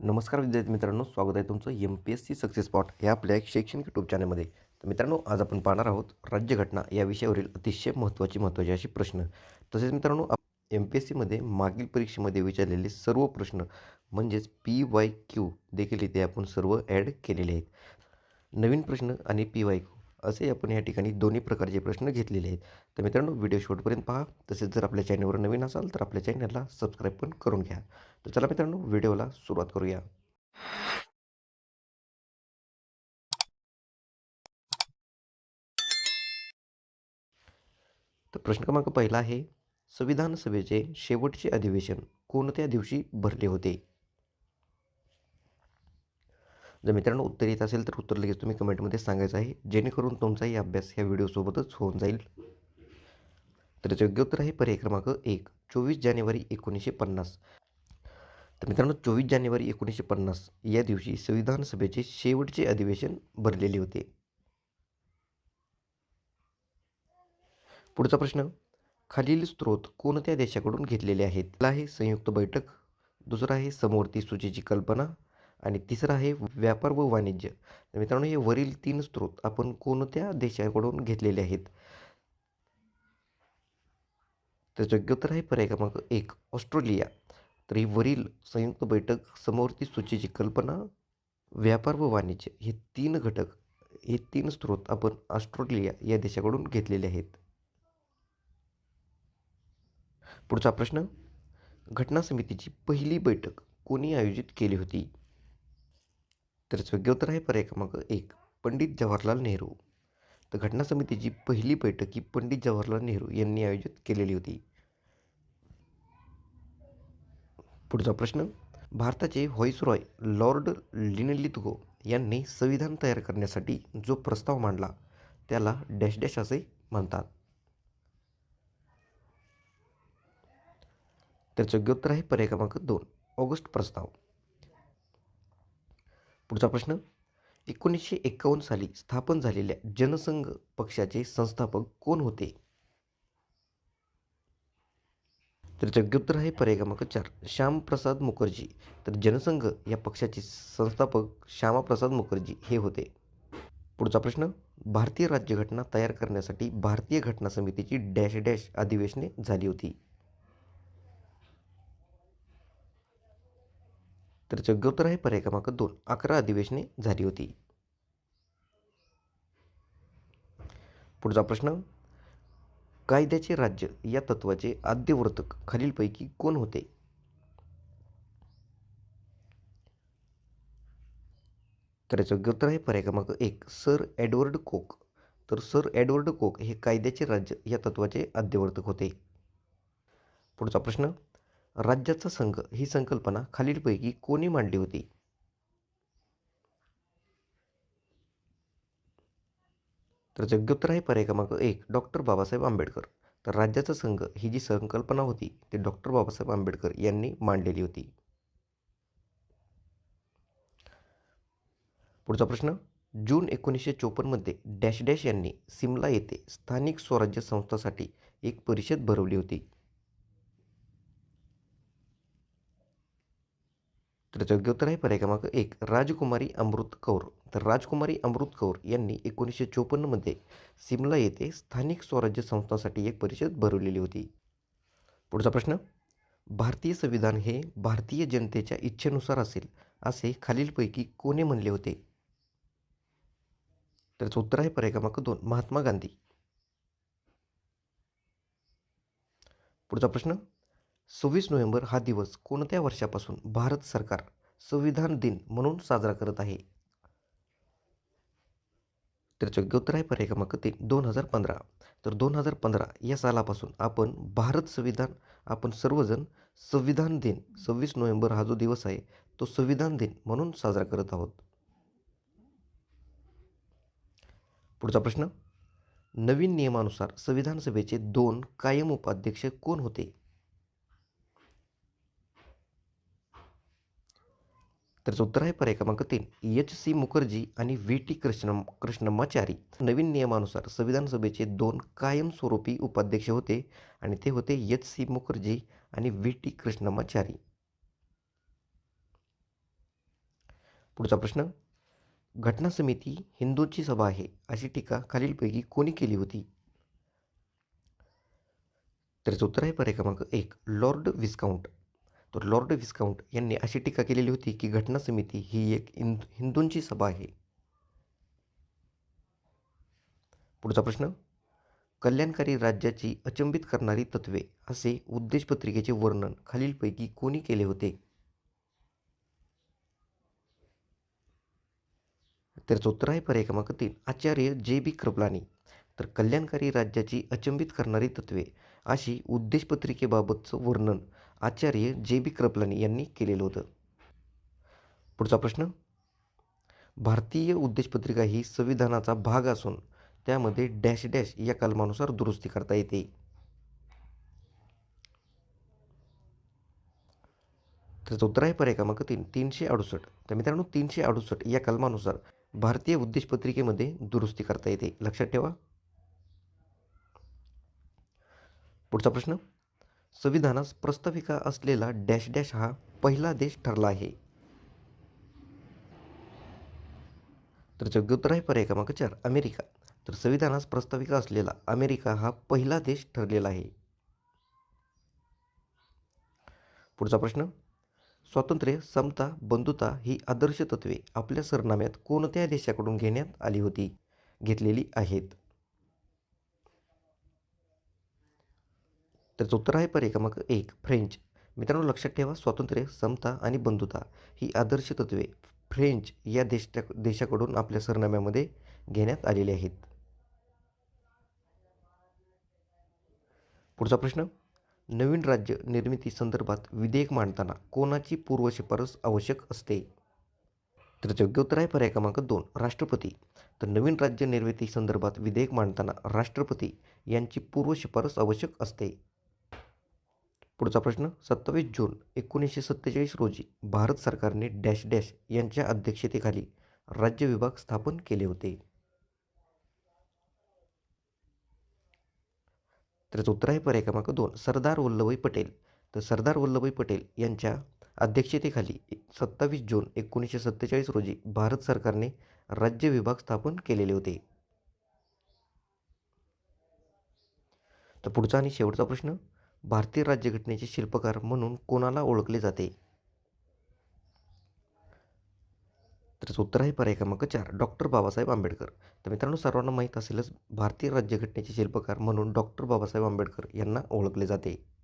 नमस्कार विद्यार्थी मित्रांनो स्वागत आहे तुमचं M P S C success spot या आपल्या एक शैक्षणिक यूट्यूब चॅनलमध्ये तर मित्रांनो आज आपण पाहणार आहोत राज्यघटना या विषयावरील अतिशय महत्त्वाची महत्त्वाचे असे प्रश्न. तसेच मित्रांनो एम पी एस सीमध्ये मागील परीक्षेमध्ये विचारलेले सर्व प्रश्न म्हणजेच पी वाय क्यू देखील इथे आपण सर्व ॲड केलेले आहेत. नवीन प्रश्न आणि पी वाय क्यू असे आपण या ठिकाणी दोन्ही प्रकारचे प्रश्न घेतलेले आहेत. तर मित्रांनो व्हिडिओ शेवटपर्यंत पहा. तसेच जर आपल्या चॅनलवर नवीन असाल तर आपल्या चॅनलला सबस्क्राईब पण करून घ्या. तर चला मित्रांनो व्हिडिओला सुरुवात करूया. तर प्रश्न क्रमांक पहिला आहे संविधान सभेचे शेवटचे अधिवेशन कोणत्या दिवशी भरले होते? जर मित्रांनो उत्तर येत असेल तर उत्तर लगेच तुम्ही कमेंटमध्ये सांगायचं आहे. जेणेकरून तुमचाही अभ्यास ह्या व्हिडिओसोबतच होऊन जाईल. तर याचं योग्य उत्तर आहे पर्याय क्रमांक एक चोवीस जानेवारी एकोणीसशे पन्नास. तर मित्रांनो चोवीस जानेवारी एकोणीसशे पन्नास या दिवशी संविधान सभेचे शेवटचे अधिवेशन भरलेले होते. पुढचा प्रश्न खालील स्रोत कोणत्या देशाकडून घेतलेले आहेत? पहिला आहे संयुक्त बैठक दुसरा आहे समवर्ती सूचीची कल्पना आणि तिसरा आहे व्यापार व वाणिज्य. तर मित्रांनो हे वरील तीन स्रोत आपण कोणत्या देशाकडून घेतलेले आहेत? त्याचं योग्य उत्तर आहे पर्याय क्रमांक एक ऑस्ट्रेलिया. तर ही वरील संयुक्त बैठक समवर्ती सूचीची कल्पना व्यापार व वाणिज्य हे तीन घटक हे तीन स्रोत आपण ऑस्ट्रेलिया या देशाकडून घेतलेले आहेत. पुढचा प्रश्न घटना समितीची पहिली बैठक कोणी आयोजित केली होती? तर योग्य आहे पर्याय क्रमांक एक पंडित जवाहरलाल नेहरू. तर घटना समितीची पहिली बैठक ही पंडित जवाहरलाल नेहरू यांनी आयोजित केलेली होती. पुढचा प्रश्न भारताचे व्हॉइसरॉय लॉर्ड लिनलिथगो यांनी संविधान तयार करण्यासाठी जो प्रस्ताव मांडला त्याला डॅश डॅश असे म्हणतात. त्याचं योग्य उत्तर आहे पर्याय क्रमांक दोन ऑगस्ट प्रस्ताव. पुढचा प्रश्न. एकोणीसशे एक्कावन्न साली स्थापन झालेल्या जनसंघ पक्षाचे संस्थापक कोण होते? तर योग्य उत्तर आहे पर्याय क्रमांक चार. श्यामप्रसाद मुखर्जी. तर जनसंघ या पक्षाचे संस्थापक श्यामाप्रसाद मुखर्जी हे होते. पुढचा प्रश्न. भारतीय राज्यघटना तयार करण्यासाठी भारतीय घटना समितीची डॅश डॅश अधिवेशने झाली होती. तर योग्य हे पर्याय क्रमांक दोन अकरा अधिवेशने झाली होती. पुढचा प्रश्न कायद्याचे राज्य या तत्वाचे आद्यवर्तक खालीलपैकी कोण होते? तर याचं योग्य उत्तर आहे पर्याय क्रमांक एक सर एडवर्ड कोक. तर सर एडवर्ड कोक हे कायद्याचे राज्य या तत्वाचे आद्यवर्तक होते. पुढचा प्रश्न राज्याचा संघ ही संकल्पना खालीलपैकी कोणी मांडली होती? तर योग्य उत्तर आहे पर्याय क्रमांक एक डॉक्टर बाबासाहेब आंबेडकर. तर राज्याचा संघ ही जी संकल्पना होती ती डॉक्टर बाबासाहेब आंबेडकर यांनी मांडलेली होती. पुढचा प्रश्न जून एकोणीसशे चोपन्नमध्ये डॅश डॅश यांनी सिमला येथे स्थानिक स्वराज्य संस्थासाठी एक परिषद भरवली होती. तर योग्योत्तर आहे पर्याय क्रमांक एक राजकुमारी अमृत कौर. तर राजकुमारी अमृत कौर यांनी एकोणीसशे चोपन्नमध्ये सिमला येथे स्थानिक स्वराज्य संस्थांसाठी एक परिषद भरवलेली होती. पुढचा प्रश्न भारतीय संविधान हे भारतीय जनतेच्या इच्छेनुसार असेल असे खालीलपैकी कोणी म्हणले होते? त्याचं उत्तर आहे पर्याय क्रमांक दोन महात्मा गांधी. पुढचा प्रश्न सव्वीस नोव्हेंबर हा दिवस कोणत्या वर्षापासून भारत सरकार संविधान दिन म्हणून साजरा करत आहे? तर योग्य आहे पर्याय क्रमांक तीन दोन हजार पंधरा. तर दोन हजार पंधरा या सालापासून आपण भारत संविधान आपण सर्वजण संविधान दिन सव्वीस नोव्हेंबर हा जो दिवस आहे तो संविधान दिन म्हणून साजरा करत आहोत. पुढचा प्रश्न. नवीन नियमानुसार संविधान सभेचे दोन कायम उपाध्यक्ष कोण होते? तर उत्तर आहे. पर्याय क्रमांक तीन. एच. सी. मुखर्जी आणि व्ही. टी. कृष्ण कृष्णमाचारी नवीन नियमानुसार संविधान सभेचे दोन कायमस्वरूपी उपाध्यक्ष होते आणि ते होते एच. सी. मुखर्जी आणि व्ही. टी. कृष्णमाचारी पुढचा प्रश्न. घटना समिती हिंदूंची सभा आहे अशी टीका खालीलपैकी कोणी केली होती? तर उत्तर आहे. पर्याय क्रमांक एक. Lord viscount. तर लॉर्ड विस्काउंट यांनी अशी टीका केलेली होती की घटना समिती ही एक हिंदूंची सभा आहे. पुढचा प्रश्न कल्याणकारी राज्याची अचंबित करणारी तत्वे असे उद्देशपत्रिकेचे वर्णन खालीलपैकी कोणी केले होते? त्याचं उत्तर आहे पर्याय क्रमांक तीन आचार्य जे बी कृपलानी तर कल्याणकारी राज्याची अचंबित करणारी तत्वे अशी उद्देशपत्रिकेबाबतचं वर्णन आचार्य जे बी कृपलानी यांनी केलेलं होतं. पुढचा प्रश्न. भारतीय उद्देशपत्रिका ही संविधानाचा भाग असून त्यामध्ये डॅश डॅश या कलमानुसार दुरुस्ती करता येते. त्याचं उत्तर आहे पर्याय क्रमांक तीन तीनशे अडुसष्ट. तर मित्रांनो तीनशे अडुसष्ट या कलमानुसार भारतीय उद्देशपत्रिकेमध्ये दुरुस्ती करता येते. लक्षात ठेवा. पुढचा प्रश्न. संविधानास प्रस्ताविका असलेला डॅश डॅश हा पहिला देश ठरला आहे. तर योग्य आहे पर्याय क्रमांक चार अमेरिका. तर संविधानास प्रस्ताविका असलेला अमेरिका हा पहिला देश ठरलेला आहे. पुढचा प्रश्न. स्वातंत्र्य समता बंधुता ही आदर्श तत्वे आपल्या सरनाम्यात कोणत्या देशाकडून घेण्यात आली होती घेतलेली आहेत. त्याचं उत्तर आहे पर्याय क्रमांक एक फ्रेंच. मित्रांनो लक्षात ठेवा स्वातंत्र्य समता आणि बंधुता ही आदर्श तत्वे फ्रेंच या देश देशाकडून आपल्या सरनाम्यामध्ये घेण्यात आलेली आहेत. पुढचा प्रश्न. नवीन राज्य निर्मिती संदर्भात विधेयक मांडताना कोणाची पूर्वशिफारस आवश्यक असते? तर योग्य उत्तर आहे पर्याय क्रमांक दोन राष्ट्रपती. तर नवीन राज्य निर्मिती संदर्भात विधेयक मांडताना राष्ट्रपती यांची पूर्वशिफारस आवश्यक असते. पुढचा प्रश्न सत्तावीस जून एकोणीसशे सत्तेचाळीस रोजी भारत सरकारने डॅश डॅश यांच्या अध्यक्षतेखाली राज्य विभाग स्थापन केले होते. त्याचं उत्तर आहे पर्याय क्रमांक दोन सरदार वल्लभभाई पटेल. तर सरदार वल्लभभाई पटेल यांच्या अध्यक्षतेखाली सत्तावीस जून एकोणीसशे सत्तेचाळीस रोजी भारत सरकारने राज्य विभाग स्थापन केलेले होते. तर पुढचा आणि शेवटचा प्रश्न भारतीय राज्यघटनेचे शिल्पकार म्हणून कोणाला ओळखले जाते? तर उत्तर आहे पर्याय क्रमांक चार डॉक्टर बाबासाहेब आंबेडकर. तर मित्रांनो सर्वांना माहीत असेलच भारतीय राज्यघटनेचे शिल्पकार म्हणून डॉक्टर बाबासाहेब आंबेडकर यांना ओळखले जाते.